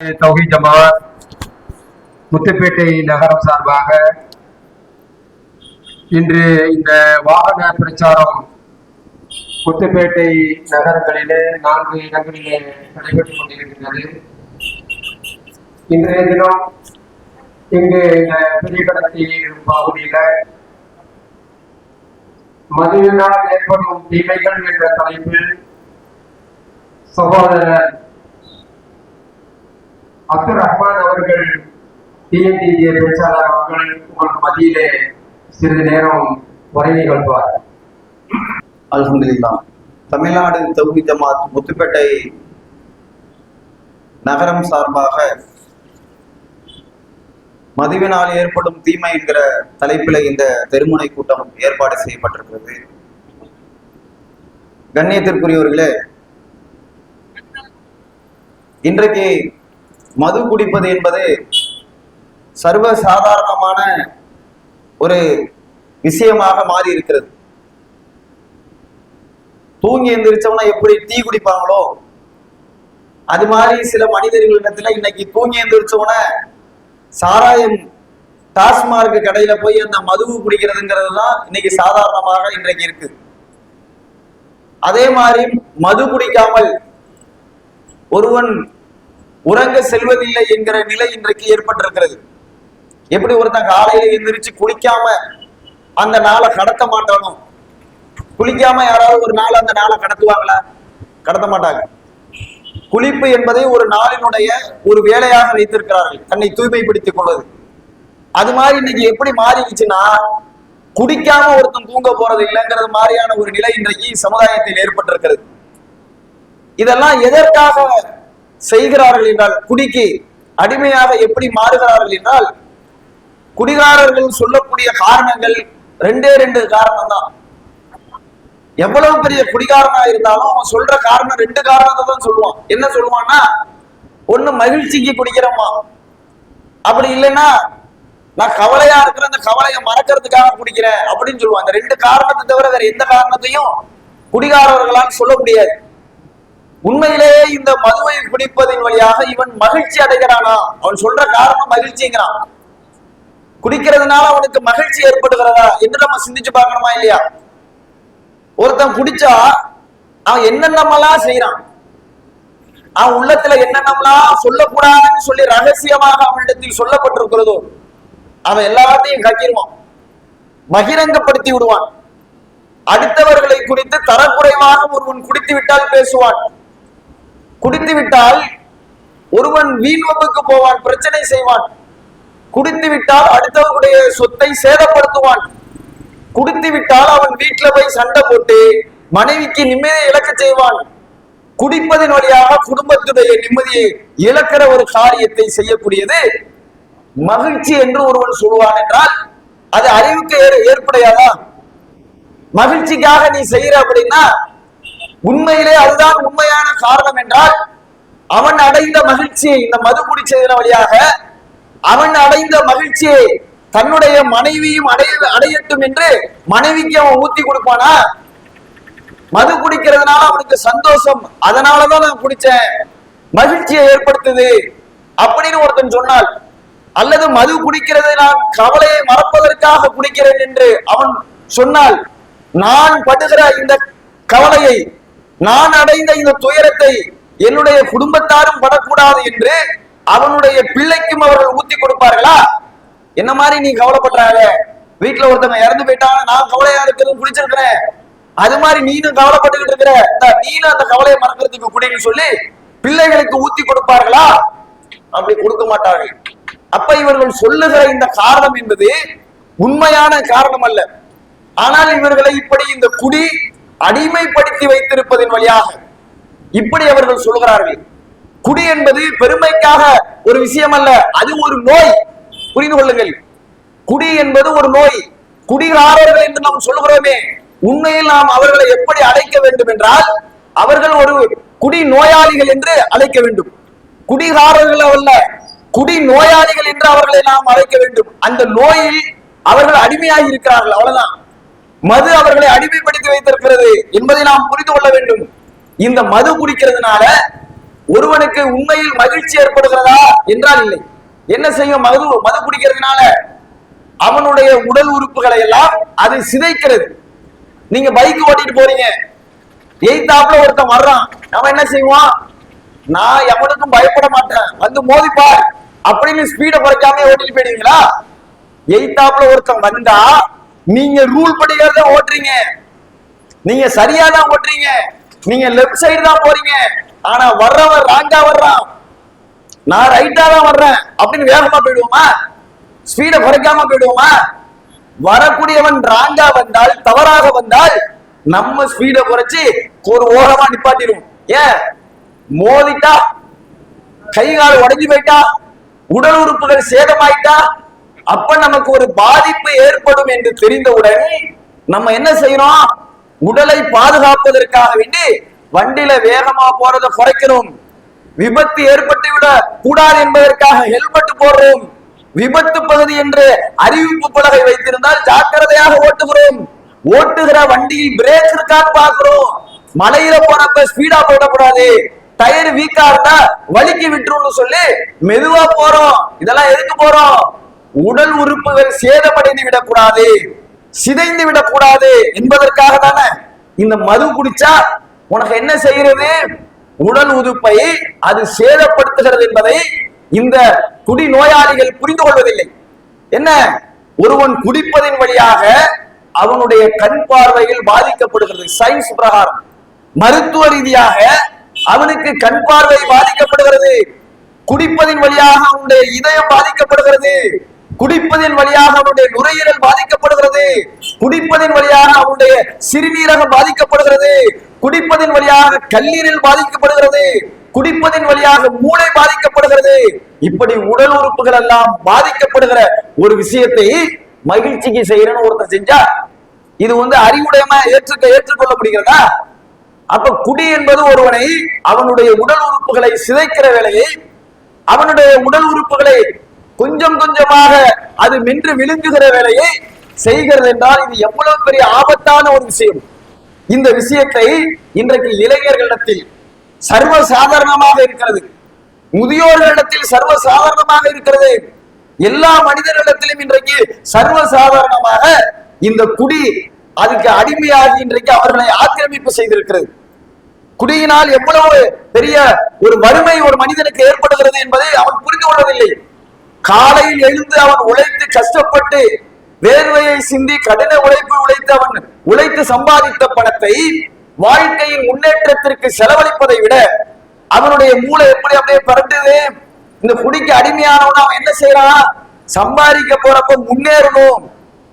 தொகை ஜமாத் முத்துப்பேட்டை நகரம் சார்பாக இன்று இந்த வாகன பிரச்சாரம் முத்துப்பேட்டை நகரங்களிலே நான்கு இடங்களிலே நடைபெற்றுக் கொண்டிருக்கின்றது. இன்றைய தினம் இங்கு இந்த பெரிய கடத்தி பகுதியில மதுவினால் ஏற்படும் தீமைகள் என்ற தலைப்பில் சகோதரர் அப்துல் ரஹ்மான் அவர்கள் டிஎன்டிஜே பேச்சாளர் அவர்கள் உங்களுக்கு மத்தியிலே சிறிது நேரம் உரை நிகழ்வார் அல்ஹம்துலில்லாஹ். தமிழ்நாடு தௌஹி ஜமாத் முத்துப்பேட்டை நகரம் சார்பாக மதுவினால் ஏற்படும் தீமை என்கிற தலைப்பில் இந்த தெருமுனை கூட்டம் ஏற்பாடு செய்யப்பட்டிருக்கிறது. கண்ணியத்திற்குரியவர்களே இன்றைக்கு மது குடிப்பது என்பது சர்வ சாதாரணமான ஒரு விஷயமாக மாறி இருக்கிறது தூங்கி எந்திரிச்சவனா எப்படி டீ குடிப்பாங்களோ அது மாதிரி சில மனிதர்களிடத்துல இன்னைக்கு தூங்கி எந்திரிச்சவன சாராயம் டாஸ்மார்க் கடையில போய் அந்த மதுவு குடிக்கிறதுங்கிறது தான் இன்னைக்கு சாதாரணமாக இன்றைக்கு இருக்கு. அதே மாதிரி மது குடிக்காமல் ஒருவன் உறங்க செல்வதில்லை என்கிற நிலை இன்றைக்கு ஏற்பட்டிருக்கிறது. எப்படி ஒருத்தன் காலையில எந்திரிச்சு குளிக்காம அந்த நாளை கடத்த மாட்டானோ? குளிக்காம யாராவது ஒரு நாள் அந்த நாளை கடத்துவாங்களா? கடத்த மாட்டாங்க. குளிப்பு என்பதை ஒரு நாளினுடைய ஒரு வேலையாக வைத்திருக்கிறார்கள். தன்னை தூய்மைப்படுத்திக் கொள்வது. அது மாதிரி இன்னைக்கு எப்படி மாறிடுச்சுன்னா குடிக்காம ஒருத்தன் தூங்க போறது இல்லைங்கிறது மாதிரியான ஒரு நிலை இன்றைக்கு சமுதாயத்தில் ஏற்பட்டிருக்கிறது. இதெல்லாம் எதற்காக செய்கிறார்கள் என்றால் குடிக்கு அடிமையாக எப்படி மாறுகிறார்கள் என்றால் குடிகாரர்கள் சொல்லக்கூடிய காரணங்கள் ரெண்டே ரெண்டு காரணம் தான் எவ்வளவு பெரிய குடிகாரனா இருந்தாலும் அவன் சொல்ற காரணம் ரெண்டு காரணத்தை தான் சொல்லுவான். என்ன சொல்லுவான்னா ஒண்ணு மகிழ்ச்சிக்கு குடிக்கிறோமா அப்படி இல்லைன்னா நான் கவலையா இருக்கிற அந்த கவலையை மறக்கிறதுக்காக குடிக்கிறேன் அப்படின்னு சொல்லுவான். அந்த ரெண்டு காரணத்தை தவிர வேற எந்த காரணத்தையும் குடிகாரர்களால் சொல்ல முடியாது. உண்மையிலேயே இந்த மதுவை குடிப்பதின் வழியாக இவன் மகிழ்ச்சி அடைகிறானா? அவன் சொல்ற காரணம் மகிழ்ச்சிங்கிறான். குடிக்கிறதுனால அவனுக்கு மகிழ்ச்சி ஏற்படுகிறதா? என்று நம்ம சிந்திச்சு பார்க்கணுமா இல்லையா? ஒருத்தன் குடிச்சா அவன் என்னென்னமெல்லாம் செய்யறான் அவன் உள்ளத்துல என்னென்னமெல்லாம் சொல்லக்கூடாதுன்னு சொல்லி ரகசியமாக அவனிடத்தில் சொல்லப்பட்டிருக்கிறதோ அவன் எல்லாத்தையும் கக்கிடுவான். பகிரங்கப்படுத்தி விடுவான். அடுத்தவர்களை குறித்து தரக்குறைவாக ஒருவன் குடித்து விட்டால் பேசுவான். குடித்துவிட்டால் ஒருவன் வீண் வம்புக்கு போவான் பிரச்சனை செய்வான். குடித்து விட்டால் அடுத்தவர்களுடைய சொத்தை சேதப்படுத்துவான். குடித்து விட்டால் அவன் வீட்டுல போய் சண்டை போட்டு மனைவிக்கு நிம்மதியை இழக்க செய்வான். குடிப்பதன் வழியாக குடும்பத்துடைய நிம்மதியை இழக்கிற ஒரு காரியத்தை செய்யக்கூடியது மகிழ்ச்சி என்று ஒருவன் சொல்லுவான் என்றால் அது அறிவுக்கு ஏற்படையாதா? மகிழ்ச்சிக்காக நீ செய்யற அப்படின்னா உண்மையிலே அதுதான் உண்மையான காரணம் என்றால் அவன் அடைந்த மகிழ்ச்சியை இந்த மது குடிச்சதன் வழியாக அவன் அடைந்த மகிழ்ச்சியை தன்னுடைய மனைவியும் அடைய அடையட்டும் என்று மனைவிக்கு அவன் ஊத்தி கொடுப்பானா? மது குடிக்கிறதுனால அவனுக்கு சந்தோஷம். அதனாலதான் நான் குடிச்சேன். மகிழ்ச்சியை ஏற்படுத்துது. அப்படின்னு ஒருத்தன் சொன்னால் அல்லது மது குடிக்கிறது நான் கவலையை மறப்பதற்காக குடிக்கிறேன் என்று அவன் சொன்னால் நான் படுகிற இந்த கவலையை நான் அடைந்த இந்த துயரத்தை என்னுடைய குடும்பத்தாரும் படக்கூடாது என்று அவனுடைய பிள்ளைக்கும் அவர்கள் ஊத்தி கொடுப்பார்களா? என்ன மாதிரி நீ கவலைப்படுறாங்க வீட்டுல ஒருத்தவங்க இறந்து போயிட்டாங்க நான் கவலையா இருக்கிறது குடிச்சிருக்கிறேன். அது மாதிரி நீனும் கவலைப்பட்டுக்கிட்டு இருக்கிற நீனும் அந்த கவலையை மறக்கிறதுக்கு குடின்னு சொல்லி பிள்ளைகளுக்கு ஊத்தி கொடுப்பார்களா? அப்படி கொடுக்க மாட்டார்கள். அப்ப இவர்கள் சொல்லுகிற இந்த காரணம் என்பது உண்மையான காரணம் அல்ல. ஆனால் இவர்களை இப்படி இந்த குடி அடிமைப்படுத்தி வைத்திருப்பதன் வழியாக இப்படி அவர்கள் சொல்கிறார்கள். குடி என்பது பெருமைக்காக ஒரு விஷயம் அல்ல அது ஒரு நோய். புரிந்து கொள்ளுங்கள். குடி என்பது ஒரு நோய். குடிகாரர்கள் என்று நாம் சொல்கிறோமே உண்மையில் நாம் அவர்களை எப்படி அழைக்க வேண்டும் என்றால் அவர்கள் ஒரு குடி நோயாளிகள் என்று அழைக்க வேண்டும். குடிகாரர்கள் அல்ல குடி நோயாளிகள் என்று அவர்களை நாம் அழைக்க வேண்டும். அந்த நோயில் அவர்கள் அடிமையாகி இருக்கிறார்கள் அவ்வளவுதான். மது அவர்களை அடிமைப்படுத்தி வைத்திருக்கிறது என்பதை நாம் புரிந்து கொள்ள வேண்டும். இந்த மது குடிக்கிறதுனால ஒருவனுக்கு உண்மையில் மகிழ்ச்சி ஏற்படுகிறதா என்றால் இல்லை. என்ன செய்யும் மது மது குடிக்கிறதுனால அவனுடைய உடல் உறுப்புகளை எல்லாம் அது சிதைக்கிறது. நீங்க பைக் ஓட்டிட்டு போறீங்க. எய்தாப்புல ஒருத்தன் வர்றான். நம்ம என்ன செய்வோம் நான் எவனுக்கும் பயப்பட மாட்டேன். வந்து மோதிப்பார். அப்படின்னு ஸ்பீட குறைக்காம ஓட்டிட்டு போயிடுவீங்களா? எய்தாப்புல ஒருத்தன் வந்தா நீங்க ரூல் படிக்கிறத ஓட்டுறீங்க. நீங்க சரியா தான் ஓட்டுறீங்க. நீங்க லெஃப்ட் சைடு தான் போறீங்க. ஆனா வர்றவன் ராங்கா வர்றான். நான் ரைட்டா தான் வர்றேன். அப்படின்னு வேகமா போயிடுவோமா? ஸ்பீட குறைக்காம போயிடுவோமா? வரக்கூடியவன் ராங்கா வந்தால் தவறாக வந்தால் நம்ம ஸ்பீட குறைச்சு ஒரு ஓரமா நிப்பாட்டிடுவோம். ஏன்? மோதிட்டா கை கால் உடைஞ்சு போயிட்டா உடல் உறுப்புகள் சேதமாயிட்டா அப்ப நமக்கு ஒரு பாதிப்பு ஏற்படும் என்று தெரிந்தவுடன் நம்ம என்ன செய்யறோம்? உடலை பாதுகாப்பதற்காக வேண்டி வண்டியில வேகமா போறதை குறைக்கிறோம் விபத்து ஏற்பட்டு விட கூடாது என்பதற்காக ஹெல்மெட் போடுறோம். விபத்து பகுதி என்று அறிவிப்பு பலகை வைத்திருந்தால் ஜாக்கிரதையாக ஓட்டுகிறோம். ஓட்டுகிற வண்டியில் பிரேக் இருக்கான்னு பாக்குறோம் மலையில போறப்ப ஸ்பீடா போடக்கூடாது. டயர் வீக்கா இருந்தா வலிக்கு விட்டுரும்னு சொல்லி மெதுவா போறோம். இதெல்லாம் எதுக்கு போறோம்? உடல் உறுப்புகள் சேதமடைந்து விடக்கூடாது சிதைந்து விடக்கூடாது என்பதற்காக தானே இந்த மது குடிச்சா உனக்கு என்ன செய்கிறது? உடல் உதுப்பை அது சேதப்படுத்துகிறது என்பதை இந்த குடி நோயாளிகள் புரிந்து கொள்வதில்லை. என்ன? ஒருவன் குடிப்பதின் வழியாக அவனுடைய கண் பார்வையில் பாதிக்கப்படுகிறது. சயின்ஸ் பிரகாரம். மருத்துவ ரீதியாக அவனுக்கு கண் பார்வை பாதிக்கப்படுகிறது. குடிப்பதின் வழியாக அவனுடைய இதயம் பாதிக்கப்படுகிறது. குடிப்பதின் வழியாக அவனுடைய நுரையீரல் பாதிக்கப்படுகிறது. குடிப்பதின் வழியாக அவனுடைய சிறுநீரகம் பாதிக்கப்படுகிறது. குடிப்பதின் வழியாக கல்லீரல் பாதிக்கப்படுகிறது. குடிப்பதின் வழியாக மூளை பாதிக்கப்படுகிறது. இப்படி உடல் உறுப்புகள் எல்லாம் பாதிக்கப்படுகிற ஒரு விஷயத்தை மகிழ்ச்சிக்கு செய்யறன்னு ஒருத்தர் செஞ்சா இது வந்து அறிவுடையமா ஏற்றுக்க ஏற்றுக்கொள்ள முடிகிறதா அப்ப குடி என்பது ஒருவனை அவனுடைய உடல் உறுப்புகளை சிதைக்கிற வேலையை அவனுடைய உடல் உறுப்புகளை கொஞ்சம் கொஞ்சமாக அது மென்று விழுங்குகிற வேலையை செய்கிறது என்றால் இது எவ்வளவு பெரிய ஆபத்தான ஒரு விஷயம். இந்த விஷயத்தை இன்றைக்கு இளைஞர்களிடத்தில் சர்வ சாதாரணமாக இருக்கிறது. முதியோர்களிடத்தில் சர்வ சாதாரணமாக இருக்கிறது. எல்லா மனிதர்களிடத்திலும் இன்றைக்கு சர்வ சாதாரணமாக இந்த குடி அதுக்கு அடிமையாகி இன்றைக்கு அவர்களை ஆக்கிரமிப்பு செய்திருக்கிறது. குடியினால் எவ்வளவு பெரிய ஒரு வறுமை ஒரு மனிதனுக்கு ஏற்படுகிறது என்பதை அவன் புரிந்து கொள்வதில்லை காலையில் எழுந்து அவன் உழைத்து கஷ்டப்பட்டு வேர்வையை சிந்தி கடின உழைப்பு உழைத்து அவன் உழைத்து சம்பாதித்த பணத்தை வாழ்க்கையின் முன்னேற்றத்திற்கு செலவழிப்பதை விட அவனுடைய மூளை எப்படி அப்படியே பரட்டுது? இந்த குடிக்கு அடிமையானவன் அவன் என்ன செய்யறான்? சம்பாதிக்க போறப்ப முன்னேறணும்.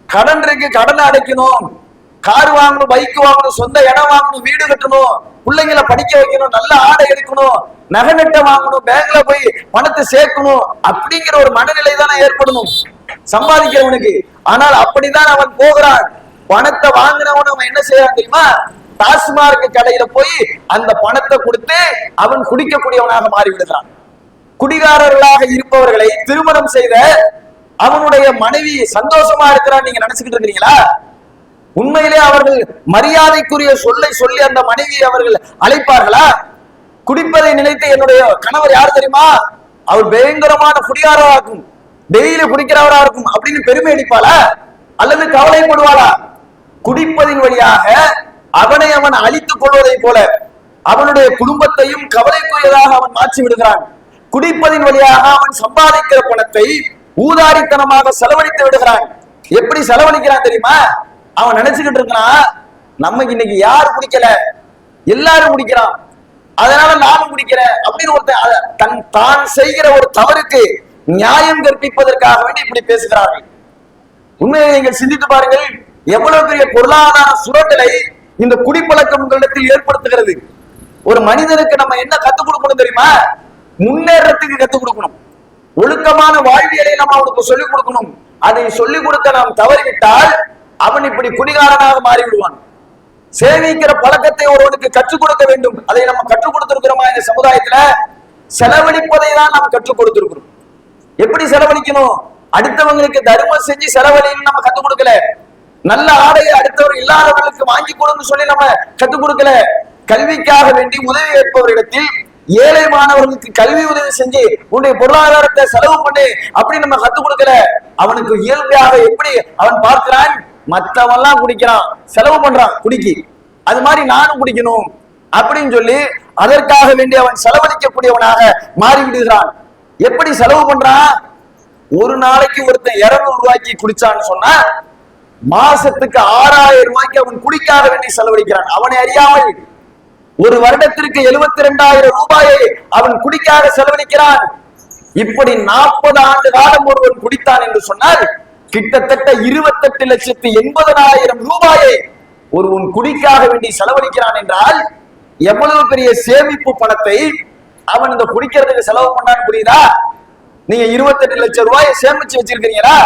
கடன் இருக்கு கடனை அடைக்கணும். கார் வாங்கணும் பைக் வாங்கணும் சொந்த இடம் வாங்கணும் வீடு கட்டணும் பிள்ளைங்களை படிக்க வைக்கணும் நல்ல ஆடை எடுக்கணும் நகை நட்டை வாங்கணும் பேங்க்ல போய் பணத்தை சேர்க்கணும் அப்படிங்கிற ஒரு மனநிலை தானே ஏற்படணும். சம்பாதிக்கிறவனுக்கு. ஆனால் அப்படிதான் அவன் போகிறான். பணத்தை வாங்கினவன் அவன் என்ன செய்யறான் தெரியுமா? டாஸ்மார்க் கடையில போய் அந்த பணத்தை கொடுத்து அவன் குடிக்கக்கூடியவனாக மாறி விடுகிறான் குடிகாரர்களாக இருப்பவர்களை திருமணம் செய்த அவனுடைய மனைவி சந்தோஷமா இருக்கிறான் நீங்க நினைச்சுக்கிட்டு இருக்கிறீங்களா? உண்மையிலே அவர்கள் மரியாதைக்குரிய சொல்லை சொல்லி அந்த மனைவியை அவர்கள் அழைப்பார்களா? குடிப்பதை நினைத்து என்னுடைய கணவர் யார் தெரியுமா? அவர் பயங்கரமான குடிகாரரா இருக்கும். டெய்லி குடிக்கிறவரா இருக்கும் அப்படின்னு பெருமை அடிப்பாளா அல்லது கவலைப்படுவாளா? குடிப்பதின் வழியாக அவனை அவன் அழித்துக் கொள்வதைப் போல அவனுடைய குடும்பத்தையும் கவலைக்குரியதாக அவன் மாற்றி விடுகிறான். குடிப்பதின் வழியாக அவன் சம்பாதிக்கிற பணத்தை ஊதாரித்தனமாக செலவழித்து விடுகிறான். எப்படி செலவழிக்கிறான் தெரியுமா? அவன் நினைச்சுக்கிட்டு இருக்கான் நமக்கு இன்னைக்கு யார் குடிக்கல? எல்லாரும் குடிக்கிறான். அதனால நானும் குடிக்கிறேன். அப்படின்னு ஒருத்தன் அத- தன் தான் செய்கிற ஒரு தவறுக்கு நியாயம் கற்பிப்பதற்காக வேண்டி இப்படி பேசுகிறார்கள். உண்மையை நீங்கள் சிந்தித்து பாருங்கள் எவ்வளவு பெரிய பொருளாதார சுரண்டலை இந்த குடிப்பழக்கம் உங்களிடத்தில் ஏற்படுத்துகிறது. ஒரு மனிதனுக்கு நம்ம என்ன கத்துக் கொடுக்கணும் தெரியுமா? முன்னேறத்துக்கு கத்துக் கொடுக்கணும். ஒழுக்கமான வாழ்வியலை நம்ம அவனுக்கு சொல்லிக் கொடுக்கணும். அதை சொல்லிக் கொடுக்க நாம் தவறிவிட்டால் அவன் இப்படி குடிகாரனாக மாறிவிடுவான். சேமிக்கிற பழக்கத்தை ஒருவனுக்கு கற்றுக் கொடுக்க வேண்டும். அதை நம்ம கற்றுக் கொடுத்திருக்கிறோமா இந்த சமுதாயத்துல? செலவழிப்பதை தான் நாம் கற்றுக் கொடுத்திருக்கிறோம். எப்படி செலவழிக்கணும்? அடுத்தவங்களுக்கு தர்மம் செஞ்சு செலவழின்னு நம்ம கத்துக் கொடுக்கல. நல்ல ஆடையை அடுத்தவர் இல்லாதவர்களுக்கு வாங்கி கொடுன்னு சொல்லி நம்ம கத்துக் கொடுக்கல. கல்விக்காக வேண்டி உதவி ஏற்பவரிடத்தில் ஏழை மாணவர்களுக்கு கல்வி உதவி செஞ்சு உன்னுடைய பொருளாதாரத்தை செலவு பண்ணு அப்படி நம்ம கத்துக் கொடுக்கல. அவனுக்கு இயல்பாக எப்படி அவன் பார்க்கிறான்? மத்தவன்லாம் குடிக்கிறான் செலவு பண்றான் குடிக்கி. அது மாதிரி நானும் குடிக்கணும் அப்படின்னு சொல்லி அதற்காக வேண்டி அவன் செலவழிக்கக்கூடியவனாக மாறி விடுகிறான் எப்படி செலவு பண்றான்? ஒரு நாளைக்கு ஒருத்தன் இருநூறு ரூபாய்க்கு குடிச்சான்னு சொன்னா மாசத்துக்கு ஆறாயிரம் ரூபாய்க்கு அவன் குடிக்காக வேண்டி செலவழிக்கிறான். அவனை அறியாமல் ஒரு வருடத்திற்கு எழுபத்தி ரெண்டாயிரம் ரூபாயை அவன் குடிக்காக செலவழிக்கிறான். இப்படி நாற்பது ஆண்டு காலம் ஒருவன் குடித்தான் என்று சொன்னால் கிட்டத்தட்ட இருபத்தெட்டு லட்சத்து எண்பதனாயிரம் ரூபாயை ஒரு உன் குடிக்காக வேண்டி செலவழிக்கிறான் என்றால் எவ்வளவு பெரிய சேமிப்பு பணத்தை அவன் இந்த குடிக்கிறதுக்கு செலவு பண்ணான்னு புரியுதா? நீங்க இருபத்தெட்டு லட்சம் ரூபாயை சேமிச்சு வச்சிருக்கிறீங்களா?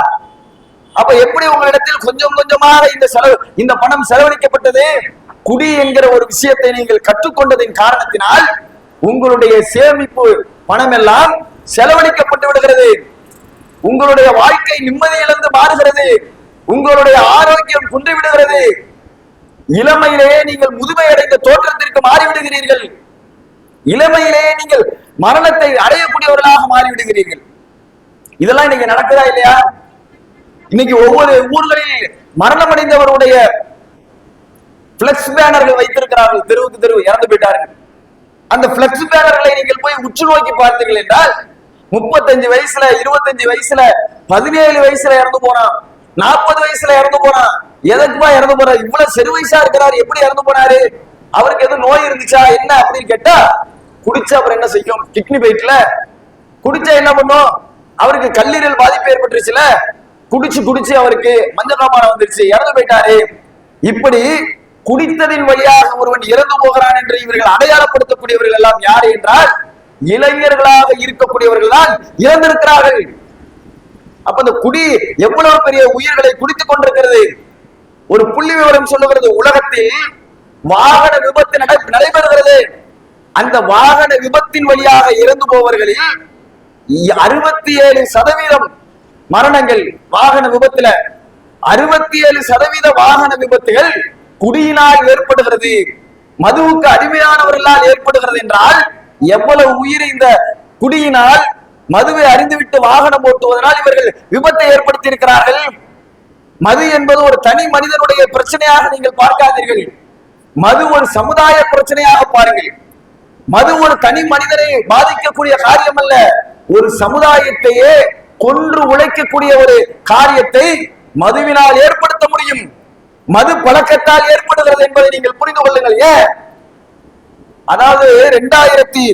அப்ப எப்படி உங்களிடத்தில் கொஞ்சம் கொஞ்சமாக இந்த செலவு இந்த பணம் செலவழிக்கப்பட்டது? குடி என்கிற ஒரு விஷயத்தை நீங்கள் கற்றுக்கொண்டதின் காரணத்தினால் உங்களுடைய சேமிப்பு பணம் எல்லாம் செலவழிக்கப்பட்டு விடுகிறது. உங்களுடைய வாழ்க்கை நிம்மதி இழந்து மாறுகிறது. உங்களுடைய ஆரோக்கியம் குன்றிவிடுகிறது இளமையிலேயே நீங்கள் முதுமை அடைந்த தோற்றத்திற்கு மாறிவிடுகிறீர்கள். இளமையிலேயே நீங்கள் மரணத்தை அடையக்கூடியவர்களாக மாறிவிடுகிறீர்கள். இதெல்லாம் இன்னைக்கு நடக்குதா இல்லையா? இன்னைக்கு ஒவ்வொரு ஊர்களில் மரணம் அடைந்தவருடைய பிளக்ஸ் பேனர்கள் வைத்திருக்கிறார்கள். தெருவுக்கு தெருவு இறந்து போயிட்டார்கள். அந்த பிளக்ஸ் பேனர்களை நீங்கள் போய் உற்று நோக்கி பார்த்தீர்கள் என்றால் முப்பத்தஞ்சு வயசுல இருபத்தஞ்சு வயசுல பதினேழு வயசுல இறந்து போனான். நாற்பது வயசுல இறந்து போனான். எதற்குமா இறந்து போறாரு இவ்வளவு சிறு வயசா இருக்கிறாரு எப்படி இறந்து போனாரு? அவருக்கு எதுவும் நோய் இருந்துச்சா? என்ன அப்படின்னு கேட்டா குடிச்சா அப்புறம் என்ன செய்யும்? கிட்னி பைட்ல குடிச்சா என்ன பண்ணும்? அவருக்கு கல்லீரல் பாதிப்பு ஏற்பட்டுருச்சுல குடிச்சு குடிச்சு அவருக்கு மஞ்சள் வந்துருச்சு. இறந்து போயிட்டாரு. இப்படி குடித்ததின் வழியாக ஒருவன் இறந்து போகிறான் என்று இவர்கள் அடையாளப்படுத்தக்கூடியவர்கள் எல்லாம் யார் என்றால் இளைஞர்களாக இருக்கக்கூடியவர்கள் தான் இறந்திருக்கிறார்கள். அப்ப அந்த குடி எவ்வளவு பெரிய உயிர்களை குடித்துக் கொண்டிருக்கிறது? ஒரு புள்ளி விவரம் சொல்லுகிறது உலகத்தில் வாகன விபத்து நடைபெறுகிறது. அந்த வாகன விபத்தின் வழியாக இறந்து போவர்களில் அறுபத்தி ஏழு சதவீதம் மரணங்கள் வாகன விபத்துல. அறுபத்தி ஏழு சதவீத வாகன விபத்துகள் குடியினால் ஏற்படுகிறது. மதுவுக்கு அடிமையானவர்களால் ஏற்படுகிறது என்றால் எவ்வளவு உயிர் இந்த குடியினால் மதுவை அறிந்துவிட்டு வாகனம் ஓட்டுவதனால் இவர்கள் விபத்தை ஏற்படுத்தி இருக்கிறார்கள் மது என்பது ஒரு தனி மனிதனுடைய பிரச்சனையாக நீங்கள் பார்க்காதீர்கள். மது ஒரு சமுதாய பிரச்சனையாக பாருங்கள். மது ஒரு தனி மனிதனை பாதிக்கக்கூடிய காரியம் அல்ல ஒரு சமுதாயத்தையே கொன்று உழைக்கக்கூடிய ஒரு காரியத்தை மதுவினால் ஏற்படுத்த முடியும். மது பழக்கத்தால் ஏற்படுகிறது என்பதை நீங்கள் புரிந்து கொள்ளுங்கள். ஏன்? அதாவது ரெண்டாயிரத்தி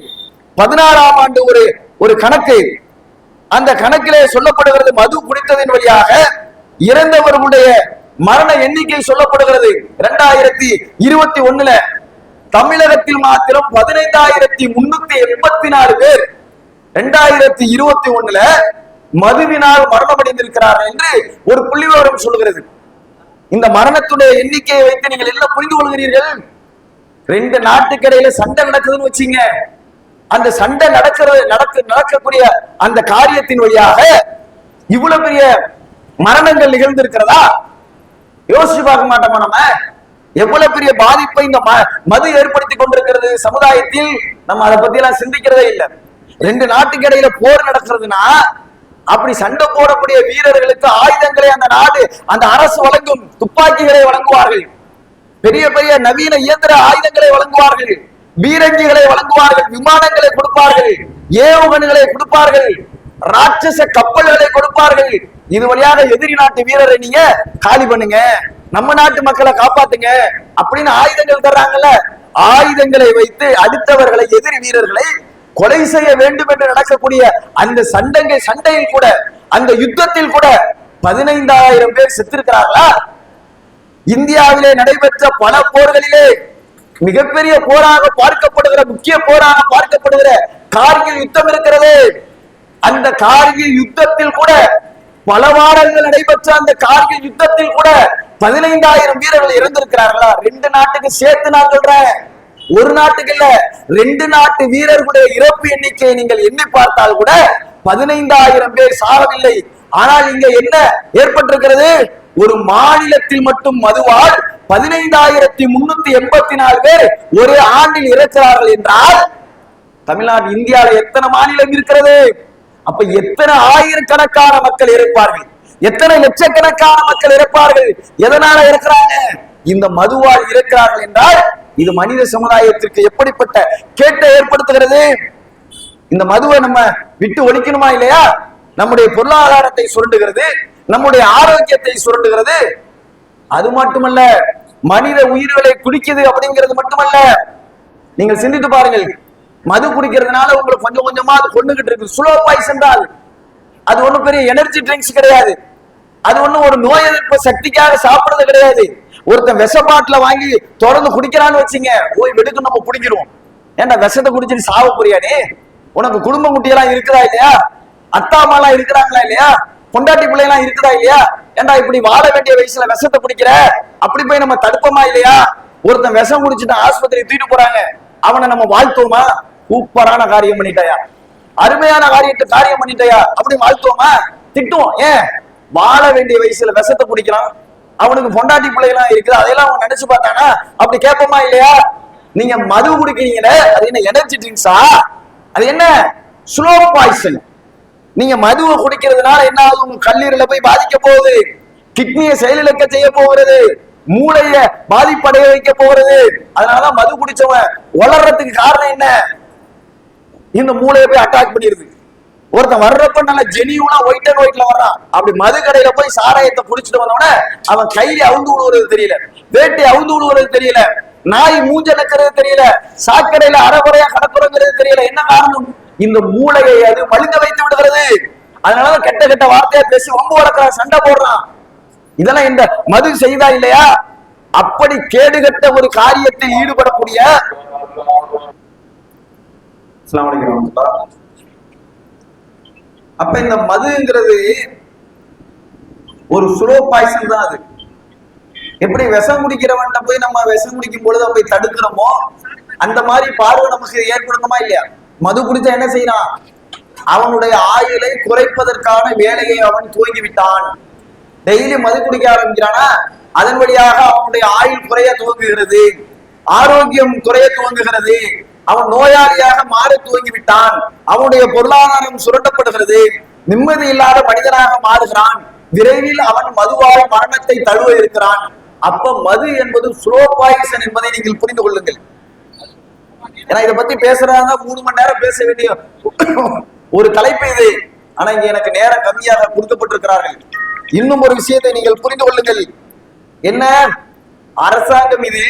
பதினாறாம் ஆண்டு ஒரு ஒரு கணக்கு. அந்த கணக்கிலே சொல்லப்படுகிறது மது குடித்ததின் வழியாக இறந்தவர்களுடைய மரண எண்ணிக்கை சொல்லப்படுகிறது. இரண்டாயிரத்தி இருபத்தி ஒண்ணுல தமிழகத்தில் மாத்திரம் பதினைந்தாயிரத்தி முன்னூத்தி எண்பத்தி நாலு பேர் இரண்டாயிரத்தி இருபத்தி ஒண்ணுல மதுவினால் மரணமடைந்திருக்கிறார்கள் என்று ஒரு புள்ளி விவரம் சொல்கிறது இந்த மரணத்துடைய எண்ணிக்கையை வைத்து நீங்கள் என்ன புரிந்து கொள்கிறீர்கள்? ரெண்டு நாட்டுக்கிடையில சண்டை நடக்குதுன்னு வச்சீங்க. அந்த சண்டை நடக்கிறது நடக்க நடக்கக்கூடிய அந்த காரியத்தின் வழியாக இவ்வளவு பெரிய மரணங்கள் நிகழ்ந்திருக்கிறதா? யோசிச்சு பார்க்க மாட்டோமா நம்ம? எவ்வளவு பெரிய பாதிப்பை இந்த ம- மது ஏற்படுத்தி கொண்டிருக்கிறது சமுதாயத்தில்? நம்ம அதை பத்தி எல்லாம் சிந்திக்கிறதே இல்லை. ரெண்டு நாட்டுக்கு இடையில போர் நடக்கிறதுனா அப்படி சண்டை போடக்கூடிய வீரர்களுக்கு ஆயுதங்களை அந்த நாடு அந்த அரசு வழங்கும் துப்பாக்கிகளை வழங்குவார்கள். பெரிய பெரிய நவீன இயந்திர ஆயுதங்களை வழங்குவார்கள். பீரங்கிகளை வழங்குவார்கள் விமானங்களை கொடுப்பார்கள் ஏவுகணைகளை கொடுப்பார்கள் ராட்சச கப்பல்களை கொடுப்பார்கள். இது வழியாக எதிரி நாட்டு வீரரை நீங்க காலி பண்ணுங்க. நம்ம நாட்டு மக்களை காப்பாத்துங்க அப்படின்னு ஆயுதங்கள் தர்றாங்கல்ல. ஆயுதங்களை வைத்து அடுத்தவர்களை எதிரி வீரர்களை கொலை செய்ய வேண்டும் என்று நடக்கக்கூடிய அந்த சண்டை சண்டையில் கூட அந்த யுத்தத்தில் கூட பதினைந்தாயிரம் பேர் செத்திருக்கிறார்களா? இந்தியாவிலே நடைபெற்ற பல போர்களிலே மிகப்பெரிய போராக பார்க்கப்படுகிற முக்கிய போராக பார்க்கப்படுகிற கார்கில் யுத்தம் இருக்கிறது. அந்த கார்கில் யுத்தத்தில் கூட பல வாரங்கள் நடைபெற்ற அந்த கார்கில் யுத்தத்தில் கூட பதினைந்தாயிரம் வீரர்கள் இறந்திருக்கிறார்களா? ரெண்டு நாட்டுக்கு சேர்த்து நான் சொல்றேன். ஒரு நாட்டுக்கு இல்ல ரெண்டு நாட்டு வீரர்களுடைய இறப்பு எண்ணிக்கையை நீங்கள் எண்ணி பார்த்தால் கூட பதினைந்தாயிரம் பேர் சாகவில்லை. ஆனால் இங்க என்ன ஏற்பட்டிருக்கிறது? ஒரு மாநிலத்தில் மட்டும் மதுவால் பதினைந்தாயிரத்தி முன்னூத்தி எண்பத்தி நாலு பேர் ஒரு ஆண்டில் இறக்கிறார்கள் என்றால் தமிழ்நாடு இந்தியால எத்தனை மாநிலம் இருக்கிறது? அப்ப எத்தனை ஆயிரக்கணக்கான மக்கள் இருப்பார்கள் எத்தனை லட்சக்கணக்கான மக்கள் இருப்பார்கள் எதனால இருக்கிறாங்க இந்த மதுவால் இருக்கிறார்கள் என்றால் இது மனித சமுதாயத்திற்கு எப்படிப்பட்ட கேட்டை ஏற்படுத்துகிறது? இந்த மதுவை நம்ம விட்டு ஒழிக்கணுமா இல்லையா? நம்முடைய பொருளாதாரத்தை சுரண்டுகிறது. நம்முடைய ஆரோக்கியத்தை சுரண்டுகிறது. அது மட்டுமல்ல மனித உயிர்களை குடிக்குது அப்படிங்கிறது மட்டுமல்ல. நீங்கள் சிந்தித்து பாருங்கள் மது குடிக்கிறதுனால உங்களுக்கு கொஞ்சம் கொஞ்சமா அது கொண்டுகிட்டு இருக்கு ஸ்லோ பாய்சன் தான் அது ஒன்றும் பெரிய எனர்ஜி ட்ரிங்க்ஸ் கிடையாது. அது ஒன்றும் ஒரு நோய் எதிர்ப்பு சக்திக்காக சாப்பிடுறது கிடையாது. ஒருத்தன் விஷ பாட்டில வாங்கி தொடர்ந்து குடிக்கிறான்னு வச்சுங்க போய் வெடுக்கு நம்ம குடிக்கிறோம். ஏன்டா விஷத்தை குடிச்சிட்டு சாவ போறியானே உனக்கு குடும்ப குட்டியெல்லாம் இருக்குதா இல்லையா? அத்தா அம்மாலாம் இருக்கிறாங்களா இல்லையா? பொண்டாட்டி பிள்ளைலாம் இருக்குதா இல்லையா? ஏண்டா இப்படி வாழ வேண்டிய வயசுல விஷத்தை குடிக்கிற அப்படி போய் நம்ம தடுப்போமா இல்லையா? ஒருத்தன் விஷம் குடிச்சுட்டு ஆஸ்பத்திரி தூக்கிட்டு போறாங்க அவனை நம்ம வாழ்த்துவோமா? சூப்பரான காரியம் பண்ணிட்டாயா? அருமையான காரியத்தை காரியம் பண்ணிட்டாயா? அப்படி வாழ்த்துவோமா? திட்டுவோம். ஏன்? வாழ வேண்டிய வயசுல விஷத்தை குடிக்கிறான் அவனுக்கு பொண்டாட்டி பிள்ளைகளாம் இருக்குது. அதையெல்லாம் அவன் நினைச்சு பார்த்தானா? அப்படி கேட்போமா இல்லையா? நீங்க மது குடிக்கிறீங்களே அது என்ன எனர்ஜி ட்ரிங்க்ஸா அது என்ன? ஸ்லோ பாய்சன் நீங்க மதுவை குடிக்கிறதுனால என்ன ஆகும் கல்லீரல போய் பாதிக்க போகுது. கிட்னியை செயலிழக்க செய்ய போகிறது. மூளைய பாதிப்படைய வைக்க போகிறது. அதனாலதான் மது குடிச்சவன் வளர்றதுக்கு காரணம் என்ன? இந்த மூளையை போய் அட்டாக் பண்ணிருது ஒருத்தன் வர்றப்ப நல்ல ஜெனியூனா ஒயிட் அண்ட் ஒயிட்ல வர்றான். அப்படி மது கடையில போய் சாராயத்தை குடிச்சிட்டு வந்தவன அவன் கையில அவுந்து விடுவது தெரியல. வேட்டை அவுந்து விடுவது தெரியல. நாய் மூஞ்ச நக்கிறது தெரியல. சாக்கடையில அறகுறையா கடப்புறங்கிறது தெரியல. என்ன காரணம்? இந்த மூளையை அது மழுங்க வைத்து விடுகிறது. அதனாலதான் கெட்ட கெட்ட வார்த்தையா பேசி வம்பு வளர்க்கிறான் சண்டை போடுறான். இதெல்லாம் இந்த மது செய்தா இல்லையா? அப்படி கேடுகட்ட ஒரு காரியத்தில் ஈடுபடக்கூடிய அப்ப இந்த மதுங்கிறது ஒரு ஸ்லோ பாய்சன் தான் அது. எப்படி விஷம் குடிக்கிறவன்ட்ட போய் நம்ம விஷம் குடிக்கும் பொழுது போய் தடுக்கிறோமோ? அந்த மாதிரி பார்வை நமக்கு ஏற்படணுமா இல்லையா? மது குடிச்சா என்ன செய்யறான்? அவனுடைய ஆயுளை குறைப்பதற்கான வேலையை அவன் துவங்கி விட்டான் டெய்லி மது குடிக்க ஆரம்பிக்கிறானா? அதன் வழியாக அவனுடைய ஆயுள் குறைய துவங்குகிறது. ஆரோக்கியம் குறைய துவங்குகிறது. அவன் நோயாளியாக மாற துவங்கி விட்டான் அவனுடைய பொருளாதாரம் சுரண்டப்படுகிறது. நிம்மதி இல்லாத மனிதனாக மாறுகிறான். விரைவில் அவன் மதுவாய் மரணத்தை தழுவ இருக்கிறான். அப்ப மது என்பது ஸ்லோ பாய்சன் என்பதை நீங்கள் புரிந்து கொள்ளுங்கள். ஏன்னா இதை பத்தி பேசுறாங்க மூணு மணி நேரம் பேச வேண்டிய ஒரு தலைப்பு இது. ஆனா இங்க எனக்கு நேரம் கம்மியாக கொடுக்கப்பட்டிருக்கிறார்கள். இன்னும் ஒரு விஷயத்தை நீங்கள் புரிந்து கொள்ளுங்கள். என்ன? அரசாங்கம் இது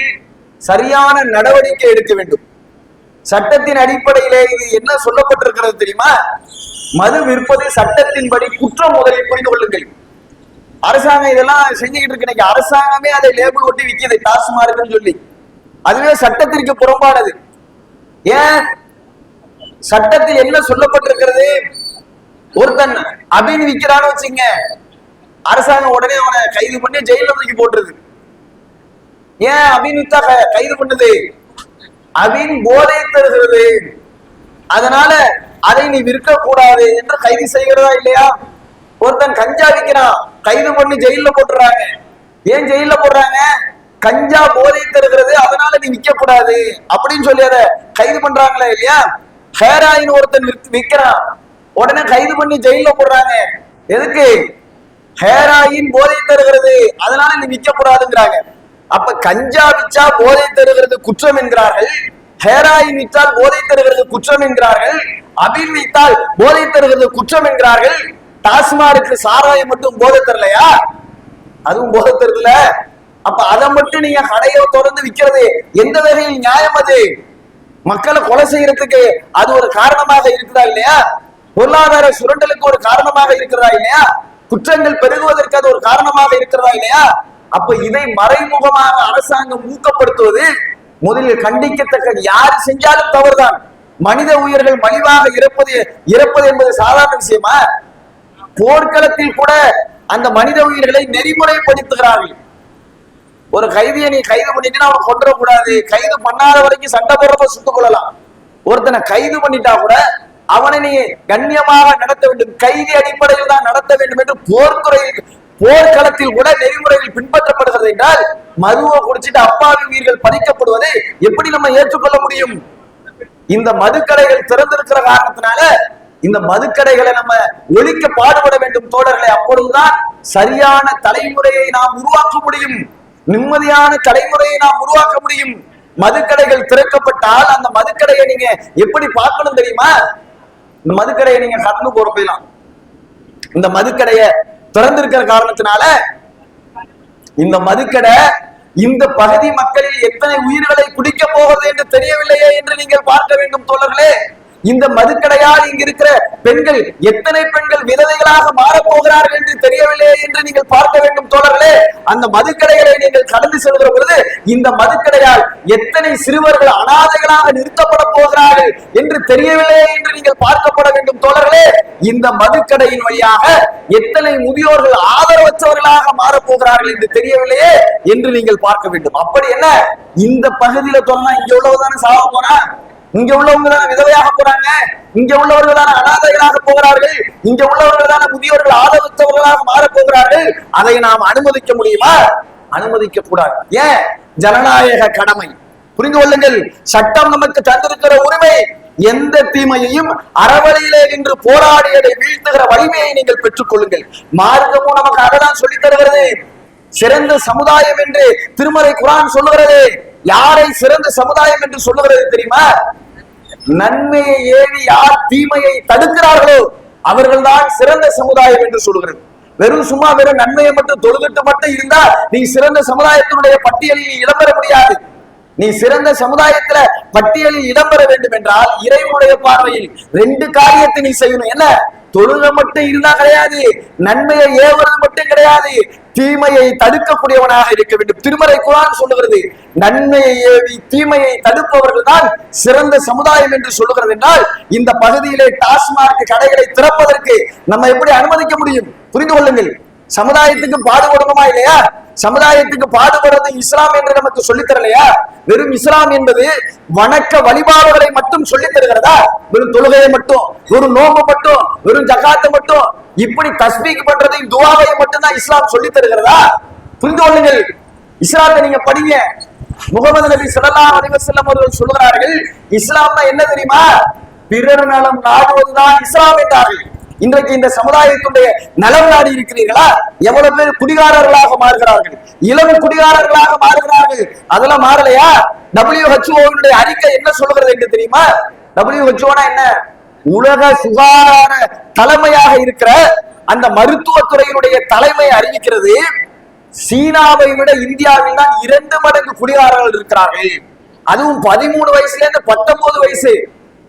சரியான நடவடிக்கை எடுக்க வேண்டும். சட்டத்தின் அடிப்படையிலே இது என்ன சொல்லப்பட்டிருக்கிறது தெரியுமா? மது விற்பது சட்டத்தின்படி குற்றம் முதலில் புரிந்து கொள்ளுங்கள். அரசாங்கம் இதெல்லாம் செஞ்சுக்கிட்டு இருக்கு. இன்னைக்கு அரசாங்கமே அதை லேபிள் ஒட்டி விக்குது. டாஸ்மார்க்னு சொல்லி. அதுவே சட்டத்திற்கு புறம்பானது. ஏன்? சட்டத்தில் என்ன சொல்லப்பட்டிருக்கிறது? ஒருத்தன் அபின் விக்கிறான்னு வச்சுங்க அரசாங்கம் உடனே அவனை கைது பண்ணி ஜெயில தூக்கி போட்டுருது. ஏன் அபின் வித்தா கைது பண்ணுது? அபின் போதை தருகிறது அதனால அதை நீ விற்க கூடாது என்று கைது செய்கிறதா இல்லையா? ஒருத்தன் கஞ்சா விற்கிறான் கைது பண்ணி ஜெயில போட்டுறாங்க. ஏன் ஜெயில போடுறாங்க? கஞ்சா போதை தருகிறது அதனால நீ விற்க கூடாது அப்படின்னு சொல்லி அதை கைது பண்றாங்களே இல்லையா? ஹேராயின் ஒருத்தன் விற்கிறான். உடனே கைது பண்ணி ஜெயில போடுறாங்க. எதுக்கு? ஹேராயின் போதை தருகிறது அதனால நீ விற்க கூடாதுங்கிறாங்க அப்ப கஞ்சா விச்சா போதை தருகிறது குற்றம் என்கிறார்கள். ஹேராயின் விற்றால் போதை தருகிறது குற்றம் என்கிறார்கள். அபின் விற்றால் போதை தருகிறது குற்றம் என்கிறார்கள். டாஸ்மாருக்கு சாராயம் மட்டும் போதை தரலையா? அதுவும் போதை தருதுல. அப்ப அதை மட்டும் நீங்க கடையை திறந்து விக்கிறது எந்த வகையில் நியாயம் அது? மக்களை கொலை செய்யறதுக்கு அது ஒரு காரணமாக இருக்குதா இல்லையா? பொருளாதார சுரண்டலுக்கு ஒரு காரணமாக இருக்கிறதா இல்லையா? குற்றங்கள் பெருகுவதற்கு அது ஒரு காரணமாக இருக்கிறதா இல்லையா? அப்ப இதை மறைமுகமாக அரசாங்கம் ஊக்கப்படுத்துவது முதலில் கண்டிக்கத்தக்க யார் செஞ்சாலும் தவறுதான். மனித உயிர்கள் மலிவாக இறப்பது இறப்பது என்பது சாதாரண விஷயமா? போர்க்களத்தில் கூட அந்த மனித உயிர்களை நெறிமுறைப்படுத்துகிறார்கள். ஒரு கைதியை நீ கைது பண்ணிட்டு அவனை கொண்டுடக்கூடாது கூடாது கைது பண்ணாத வரைக்கும் சண்டை போடுறப்ப சுட்டுக் கொள்ளலாம் ஒருத்தனை கைது பண்ணிட்டா கூட அவனை நீ கண்ணியமாக நடத்த வேண்டும். கைதி அடிப்படையில் தான் நடத்த வேண்டும் என்று போர்த்துறையில் போர்க்களத்தில் கூட நெறிமுறைகள் பின்பற்றப்படுகிறது என்றால் மதுவை குடிச்சிட்டு அப்பாவி உயிர்கள் பறிக்கப்படுவதை எப்படி நம்ம ஏற்றுக்கொள்ள முடியும்? இந்த மதுக்கடைகள் திறந்திருக்கிற காரணத்தினால இந்த மதுக்கடைகளை நம்ம ஒழிக்க பாடுபட வேண்டும் தோழர்களை. அப்பொழுதுதான் சரியான தலைமுறையை நாம் உருவாக்க முடியும். நிம்மதியான தலைமுறையை நாம் உருவாக்க முடியும். மதுக்கடைகள் திறக்கப்பட்டால் அந்த மதுக்கடையை நீங்க எப்படி பார்க்கணும் தெரியுமா? இந்த மதுக்கடையை நீங்க கடந்து போற போயிடலாம் இந்த மதுக்கடையை திறந்திருக்கிற காரணத்தினால இந்த மதுக்கடை இந்த பகுதி மக்களில் எத்தனை உயிர்களை குடிக்க போகிறது என்று தெரியவில்லையே என்று நீங்கள் பார்க்க வேண்டும் தோழர்களே. இந்த மதுக்கடையால் இங்க இருக்கிற பெண்கள் எத்தனை பெண்கள் விதவைகளாக மாறப்போகிறார்கள் என்று தெரியவில்லை என்று நீங்கள் பார்க்க வேண்டும் தோழர்களே. அந்த மதுக்கடைகளை நீங்கள் கடந்து செல்கிற பொழுது இந்த மதுக்கடையால் எத்தனை சிறுவர்கள் அனாதைகளாக நிறுத்தப்பட போகிறார்கள் என்று தெரியவில்லை என்று நீங்கள் பார்க்கப்பட வேண்டும் தோழர்களே. இந்த மதுக்கடையின் வழியாக எத்தனை முதியோர்கள் ஆதரவற்றவர்களாக மாறப்போகிறார்கள் என்று தெரியவில்லையே என்று நீங்கள் பார்க்க வேண்டும். அப்படி என்ன? இந்த பகுதியில சொன்னா இங்க உள்ளவதான சாக போனா இங்க உள்ளவங்க தானே விதவையாக போறாங்க? இங்க உள்ளவர்கள் தானே அனாதைகளாக போகிறார்கள்? இங்க உள்ளவர்கள் தானே முதியோர்கள் ஆதரவற்றவர்களாக மாறப் போகிறார்கள்? அதை நாம் அனுமதிக்க முடியுமா? அனுமதிக்க கூடாது. ஏன்? ஜனநாயக கடமை. புரிந்து கொள்ளுங்கள். சட்டம் நமக்கு தந்திருக்கிற உரிமை. எந்த தீமையையும் அறவழியிலே நின்று போராடியதை வீழ்த்துகிற வலிமையை நீங்கள் பெற்றுக் கொள்ளுங்கள். மார்க்கமும் நமக்கு அதைதான் சொல்லித் தருகிறது. சிறந்த சமுதாயம் என்று திருமறை குரான் சொல்லுகிறது. யாரை சிறந்த சமுதாயம் என்று சொல்லுகிறது தெரியுமா? நன்மையை ஏறி யார் தீமையை தடுக்கிறார்களோ அவர்கள்தான் சிறந்த சமுதாயம் என்று சொல்லுகிறது. வெறும் சும்மா வெறும் நன்மையை மட்டும் தொழுதுட்டு மட்டும் இருந்தா நீ சிறந்த சமுதாயத்தினுடைய பட்டியலில் இடம்பெற முடியாது. நீ சிறந்த சமுதாயத்துல பட்டியலில் இடம்பெற வேண்டும் என்றால் இறைவனுடைய பார்வையில் ரெண்டு காரியத்தை நீ செய்யணும். என்ன? தொழுக மட்டும் இருந்தா கிடையாது. நன்மையை ஏவுறது மட்டும் கிடையாது. தீமையை தடுக்கக்கூடியவனாக இருக்க வேண்டும். திருமறை குரான் சொல்லுகிறது நன்மையை ஏவி தீமையை தடுப்பவர்கள் தான் சிறந்த சமுதாயம் என்று சொல்லுகிறது என்றால் இந்த பகுதியிலே டாஸ்மார்க் கடைகளை திறப்பதற்கு நம்ம எப்படி அனுமதிக்க முடியும்? புரிந்து கொள்ளுங்கள். சமுதாயத்துக்கு பாடுபடணுமா இல்லையா? சமுதாயத்துக்கு பாடுபடுறது இஸ்லாம் என்று நமக்கு சொல்லித் தரலையா? வெறும் இஸ்லாம் என்பது வணக்க வழிபாடுகளை மட்டும் சொல்லித் தருகிறதா? வெறும் தொழுகையை மட்டும் வெறும் நோம்பு மட்டும் வெறும் ஜகாத்தை மட்டும் இப்படி தஸ்மீக் பண்றதையும் துவாவையும் மட்டும் தான் இஸ்லாம் சொல்லித் தருகிறதா? புரிந்து கொள்ளுங்கள். இஸ்லாத்தை நீங்க படிங்க. முகமது நபி ஸல்லல்லாஹு அலிவசல்லம் அவர்கள் சொல்கிறார்கள் இஸ்லாம்னா என்ன தெரியுமா? பிறர் நலம் நாடுவதுதான் இஸ்லாம் என்றார்கள். இன்றைக்கு இந்த சமுதாயத்துடைய நலம் நாடி இருக்கிறீர்களா? எவ்வளவு பேர் குடிகாரர்களாக மாறுகிறார்கள்? இளம் குடிகாரர்களாக மாறுகிறார்கள். அதெல்லாம் மாறலையா? டபிள்யூஹெச்ஓனுடைய அறிக்கை என்ன சொல்லுகிறது என்று தெரியுமா? டபிள்யூஹெச்ஓனா என்ன? உலக சுகாதார தலைமையாக இருக்கிற அந்த மருத்துவத்துறையினுடைய தலைமை அறிவிக்கிறது. சீனாவை விட இந்தியாவில் தான் இரண்டு மடங்கு குடிகாரர்கள் இருக்கிறார்கள். அதுவும் பதிமூணு வயசுல இருந்து பத்தொன்பது வயசு.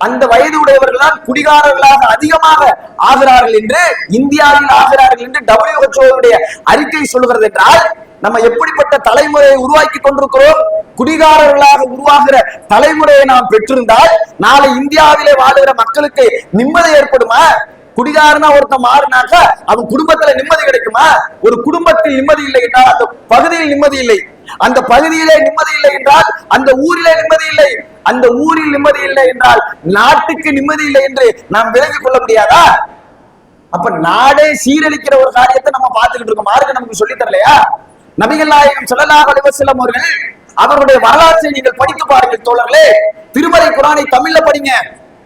அந்த வயது உடையவர்கள் தான் குடிகாரர்களாக அதிகமாக ஆகிறார்கள் என்று இந்தியாவில் ஆகிறார்கள் என்று WHO அறிக்கை சொல்கிறது என்றால் நம்ம எப்படிப்பட்ட தலைமுறையை உருவாக்கி கொண்டிருக்கிறோம்? குடிகாரர்களாக உருவாகிற தலைமுறையை நாம் பெற்றிருந்தால் நாளை இந்தியாவிலே வாழுகிற மக்களுக்கு நிம்மதி ஏற்படுமா? குடிகாரனா ஒருத்தன் மாறினாக்கா அவன் குடும்பத்துல நிம்மதி கிடைக்குமா? ஒரு குடும்பத்தில் நிம்மதி இல்லை என்றால் அந்த பகுதியில் நிம்மதி இல்லை. அந்த பகுதியிலே நிம்மதி இல்லை என்றால் அந்த ஊரிலே நிம்மதி இல்லை. அந்த ஊரில் நிம்மதி இல்லை என்றால் நாட்டுக்கு நிம்மதி இல்லை என்று நாம் விலகிக் கொள்ள முடியாதா? அப்ப நாடே சீரழிக்கிற ஒரு காரியத்தை நம்ம பார்த்துக்கிட்டு இருக்கோம். மார்க்க நமக்கு சொல்லி தரலையா? நபிகள் நாயகம் ஸல்லல்லாஹு அலைஹி அவர்கள் அவருடைய வரலாற்றை நீங்கள் படித்து பாருங்கள் தோழர்களே. திருமறை குரானை தமிழ்ல படிங்க.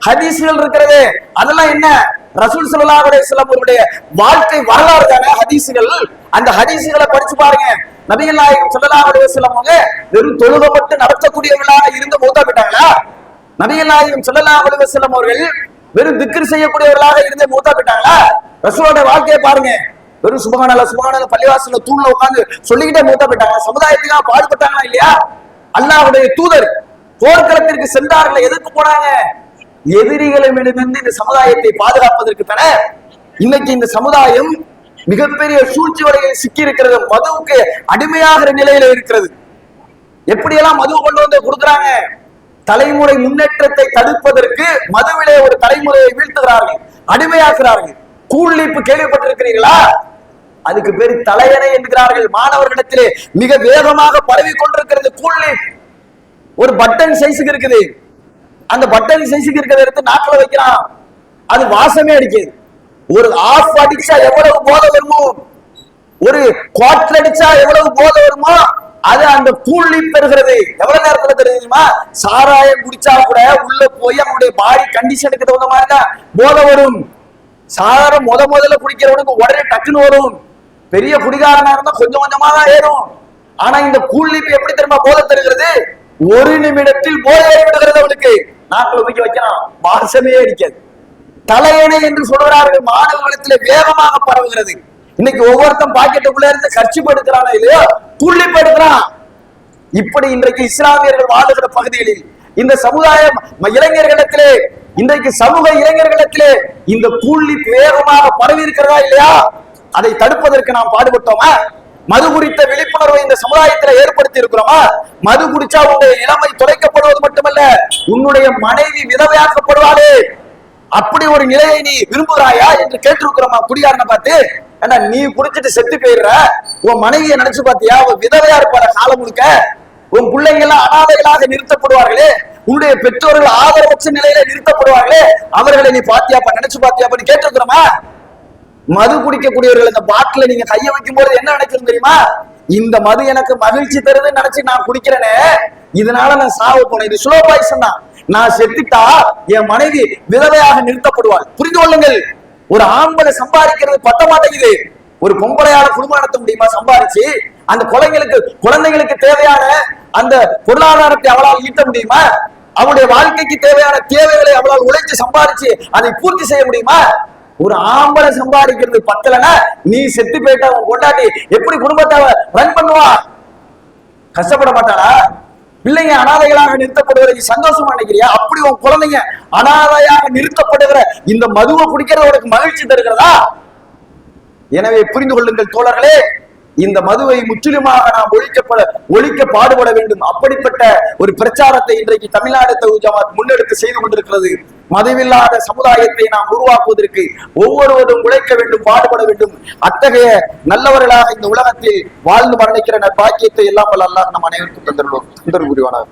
ஹதீஸ்கள் இருக்கிறது. அதெல்லாம் என்ன? ரசூல் சல்லாஹ் அலைஹி அவருடைய வாழ்க்கை வரலாறு தானே? ஹதீஸ்கள். அந்த ஹதீஸ்களை படிச்சு பாருங்க. நபிகள் நாயகம் ஸல்லல்லாஹு அலைஹி அவங்க வெறும் தொழுகப்பட்டு மட்டும் நடத்தக்கூடியவர்களாக இருந்து மூத்தா விட்டாங்களா நபிகள் நாயகம் ஸல்லல்லாஹு அலுவலம் அவர்கள் வெறும் திக்ர் செய்யக்கூடியவர்களாக இருந்து மூத்தா விட்டாங்களா? ரசூலோட வாழ்க்கையை பாருங்க. வெறும் சுபகானல சுபகானல பள்ளிவாசல்ல தூண்ல உட்கார்ந்து சொல்லிக்கிட்டே மூத்தா போயிட்டாங்க சமுதாயத்துக்காக பாடுபட்டாங்களா இல்லையா? அல்லாவுடைய தூதர் போர்க்களத்திற்கு சென்றார்கள் எதற்கு போனாங்க. எதிரிகளிடமிருந்து இந்த சமுதாயத்தை பாதுகாப்பதற்கு தானே இன்னைக்கு இந்த சமுதாயம் மிகப்பெரிய சூழ்ச்சி வலையில் சிக்கி இருக்கிறது மதுவுக்கு அடிமையாகிற நிலையில இருக்கிறது. எப்படியெல்லாம் மது கொண்டு வந்து கொடுக்குறாங்க? தலைமுறை முன்னேற்றத்தை தடுப்பதற்கு மதுவிலே ஒரு தலைமுறையை வீழ்த்துகிறார்கள். அடிமையாக்குறார்கள் கூழ்லீப்பு கேள்விப்பட்டிருக்கிறீர்களா? அதுக்கு பேர் தலையணை என்கிறார்கள். மாணவர்களிடத்திலே மிக வேகமாக பரவி கொண்டிருக்கிறது கூழ்லீப் ஒரு பட்டன் சைஸுக்கு இருக்குது. அந்த பட்டன் சைஸுக்கு இருக்கிறத எடுத்து நாக்கில் வைக்கிறான். அது வாசமே அடிக்குது. ஒரு ஆஃப் அடிச்சா எவ்வளவு போதை வருமோ? ஒரு குவார்டர் அடிச்சா எவ்வளவு போதை வருமோ? அது அந்த கூலி பெறுகிறது எவ்வளவு நேரத்துல தெரியுமா சாராயம் குடிச்சா கூட உள்ள போய் அவனுடைய பாடி கண்டிஷனுக்கு தகுந்த மாதிரி தான் போதை வரும். சாராயம் முத முதல்ல குடிக்கிறவனுக்கு உடனே டக்குன்னு வரும். பெரிய குடிகாரனா இருந்தா கொஞ்சம் கொஞ்சமா தான் ஏறும். ஆனா இந்த கூலிப்பு எப்படி தெரியுமா போதை தருகிறது? ஒரு நிமிடத்தில் போதை ஏறி விடுகிறது அவனுக்கு. நாட்டில் ஒதுக்கி வைக்கிறான். வாசமே அடிக்காது. தலையணை என்று சொல்கிறார்கள் மாணவ வேகமாக பரவுகிறது. இன்னைக்கு ஒவ்வொருத்தன் பாக்கெட்டுக்குள்ள இருந்து கர்ச்சிப்பு எடுக்கிறானா இல்லையோ? புள்ளி எடுக்கிறான் இப்படி இன்றைக்கு இஸ்லாமியர்கள் வாழுகிற பகுதிகளில் இந்த சமுதாயம் இளைஞர்களிடத்திலே இன்றைக்கு சமூக இளைஞர்களிடத்திலே இந்த புள்ளி வேகமாக பரவி இருக்கிறதா இல்லையா? அதை தடுப்பதற்கு நாம் பாடுபட்டோமா? மது குறித்த விழிப்புணர்வை இந்த சமுதாயத்தில் ஏற்படுத்தி இருக்கிறோமா மது குடிச்சா உன்னுடைய இளமை தொலைக்கப்படுவது மட்டுமல்ல உன்னுடைய மனைவி விதவையாக்கப்படுவாளே. அப்படி ஒரு நிலையை நீ விரும்புகிறாயா என்று கேட்டிருக்கிறோமா குடியாரனை பார்த்து ஏன்னா நீ குடிச்சிட்டு செத்து போயிடுற? உன் மனைவியை நினைச்சு பார்த்தியா? உன் விதவையா இருப்பாள காலம் முழுக்க? உன் பிள்ளைங்க எல்லாம் அனாதைகளாக நிறுத்தப்படுவார்களே? உன்னுடைய பெற்றோர்கள் ஆதரவற்ற நிலையில நிறுத்தப்படுவார்களே? அவர்களை நீ பாத்தியாப்பா நினைச்சு பாத்தியாப்பான்னு கேட்டிருக்கிறோமா மது குடிக்கக்கூடியவர்கள் இந்த பாட்டில நீங்க கைய வைக்கும் போது என்ன நினைக்கிறது தெரியுமா? இந்த மது எனக்கு மகிழ்ச்சி தருதுன்னு நினைச்சு நான் குடிக்கிறேனே. இதனால நான் சாவு போனேன். இது ஸ்லோ பாய்சன் தான். நான் செத்துட்டா என் மனைவி விதவையாக நிறுத்தப்படுவாள். புரிந்து கொள்ளுங்கள். ஒரு ஆம்பளை சம்பாதிக்கிறது பத்த மாட்டேங்குது. ஒரு பொம்பளையால குடும்பம் நடத்த முடியுமா சம்பாதிச்சு அந்த குழந்தைகளுக்கு குழந்தைகளுக்கு தேவையான அந்த பொருளாதாரத்தை அவளால் ஈட்ட முடியுமா? அவளுடைய வாழ்க்கைக்கு தேவையான தேவைகளை அவளால் உழைச்சு சம்பாதிச்சு அதை பூர்த்தி செய்ய முடியுமா? ஒரு ஆம்பளை சம்பாதிக்கிறது பத்தலனா நீ செத்து போயிட்ட உன் கொண்டாட்டி எப்படி குடும்பத்தை ரன் பண்ணுவா? கஷ்டப்பட மாட்டானா பிள்ளைங்க அனாதைகளாக நிறுத்தப்படுவதை சந்தோஷமா நினைக்கிறியா? அப்படி உன் குழந்தைங்க அனாதையாக நிறுத்தப்படுகிற இந்த மதுவை குடிக்கிறது உனக்கு மகிழ்ச்சி தருகிறதா? எனவே புரிந்து கொள்ளுங்கள் தோழர்களே. இந்த மதுவை முற்றிலுமாக நாம் ஒழிக்கப்பட ஒழிக்க பாடுபட வேண்டும். அப்படிப்பட்ட ஒரு பிரச்சாரத்தை இன்றைக்கு தமிழ்நாடு தகுதி ஜமாத் முன்னெடுத்து செய்து கொண்டிருக்கிறது. மதுவில்லாத சமுதாயத்தை நாம் உருவாக்குவதற்கு ஒவ்வொருவரும் உழைக்க வேண்டும் பாடுபட வேண்டும். அத்தகைய நல்லவர்களாக இந்த உலகத்தில் வாழ்ந்து மரணிக்கிற பாக்கியத்தை எல்லாம் வல்ல அல்லாஹ் நம் அனைவருக்கும் தந்தருவோம் தந்தர் புரிவானார்